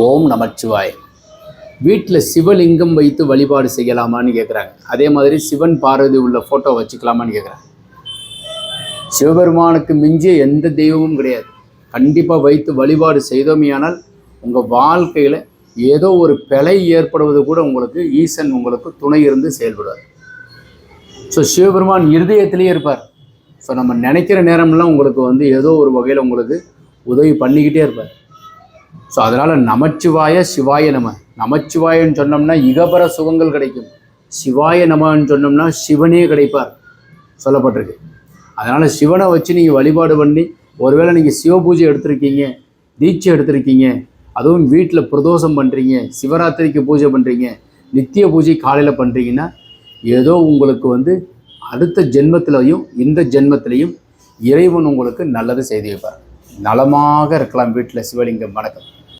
ஓம் நமச்சிவாய். வீட்டில் சிவலிங்கம் வைத்து வழிபாடு செய்யலாமான்னு கேட்குறாங்க அதே மாதிரி சிவன் பார்வதி உள்ள ஃபோட்டோ வச்சுக்கலாமான்னு கேட்குறாங்க சிவபெருமானுக்கு மிஞ்சிய எந்த தெய்வமும் கிடையாது. கண்டிப்பாக வைத்து வழிபாடு செய்தோமையானால் உங்கள் வாழ்க்கையில் ஏதோ ஒரு பிழை ஏற்படுவது கூட உங்களுக்கு ஈசன் உங்களுக்கு துணை இருந்து செயல்படுவார். ஸோ சிவபெருமான் இருதயத்திலேயே இருப்பார். ஸோ நம்ம நினைக்கிற நேரம்லாம் உங்களுக்கு வந்து ஏதோ ஒரு வகையில் உங்களுக்கு உதவி பண்ணிக்கிட்டே இருப்பார். ஸோ அதனால் நமச்சிவாய சிவாய நம. நமச்சிவாயன்னு சொன்னோம்னா இகபர சுகங்கள் கிடைக்கும். சிவாய நமன்னு சொன்னோம்னா சிவனே கிடைப்பார். சொல்லப்பட்டிருக்கு. அதனால் சிவனை வச்சு நீங்கள் வழிபாடு பண்ணி ஒருவேளை நீங்கள் சிவ பூஜை எடுத்திருக்கீங்க தீட்சை எடுத்திருக்கீங்க அதுவும் வீட்டில் பிரதோஷம் பண்ணுறீங்க சிவராத்திரிக்கு பூஜை பண்ணுறீங்க நித்திய பூஜை காலையில் பண்ணுறீங்கன்னா ஏதோ உங்களுக்கு வந்து அடுத்த ஜென்மத்திலையும் இந்த ஜென்மத்திலையும் இறைவன் உங்களுக்கு நல்லது செய்து வைப்பார். நலமாக இருக்கலாம் வீட்டில் சிவலிங்கம். வணக்கம்.